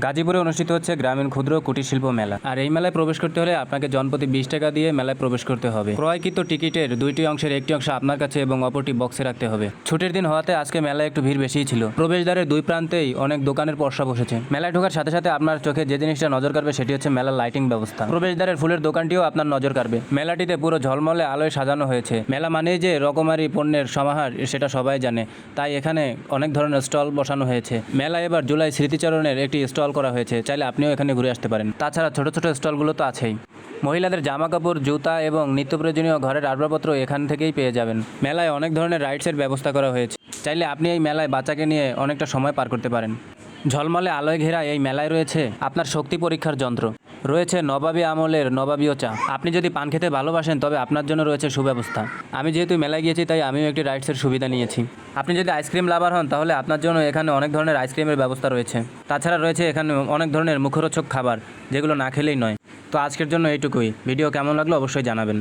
গাজীপুরে অনুষ্ঠিত হচ্ছে গ্রামীণ ক্ষুদ্র কুটির শিল্প মেলা। আর এই মেলায় প্রবেশ করতে হলে আপনাকে জনপ্রতি বিশ টাকা দিয়ে মেলায় প্রবেশ করতে হবে। ক্রয়কৃত টিকিটের দুইটি অংশের একটি অংশ আপনার কাছে এবং অপরটি বক্সে রাখতে হবে। ছুটির দিন হওয়াতে আজকে মেলায় একটু ভিড় বেশিই ছিল। প্রবেশদ্বারের দুই প্রান্তেই অনেক দোকানের পর্ষা বসেছে। মেলায় ঢোকার সাথে সাথে আপনার চোখে যে জিনিসটা নজর কাড়বে সেটি হচ্ছে মেলার লাইটিং ব্যবস্থা। প্রবেশদ্বারের ফুলের দোকানটিও আপনার নজর কাড়বে। মেলাটিতে পুরো ঝলমলে আলোয় সাজানো হয়েছে। মেলা মানেই যে রকমারি পণ্যের সমাহার, সেটা সবাই জানে। তাই এখানে অনেক ধরনের স্টল বসানো হয়েছে। মেলা এবার জুলাই স্মৃতিচারণের একটি স্টল করা হয়েছে, চাইলে আপনিও এখানে ঘুরে আসতে পারেন। তাছাড়া ছোট ছোট স্টলগুলো তো আছেই। মহিলাদের জামা কাপড়, জুতা এবং নিত্য প্রয়োজনীয় ঘরের আসবাবপত্র এখান থেকেই পেয়ে যাবেন। মেলায় অনেক ধরনের রাইডসের ব্যবস্থা করা হয়েছে। চাইলে আপনি এই মেলায় বাচ্চাকে নিয়ে অনেকটা সময় পার করতে পারেন। ঝলমলে আলোয় ঘেরা এই মেলায় রয়েছে আপনার শক্তি পরীক্ষার যন্ত্র। রয়েছে নবাবী আমলের নবাবীয় চা আপনি যদি পান খেতে ভালোবাসেন, তবে আপনার জন্য রয়েছে সুব্যবস্থা। আমি যেহেতু মেলায় গিয়েছি, তাই আমিও একটি রাইডসের সুবিধা নিয়েছি। আপনি যদি আইসক্রিম লাভার হন, তাহলে আপনার জন্য এখানে অনেক ধরনের আইসক্রিমের ব্যবস্থা রয়েছে। তাছাড়া রয়েছে এখানে অনেক ধরনের মুখরোচক খাবার, যেগুলো না খেলেই নয়। তো আজকের জন্য এইটুকুই। ভিডিও কেমন লাগল অবশ্যই জানাবেন।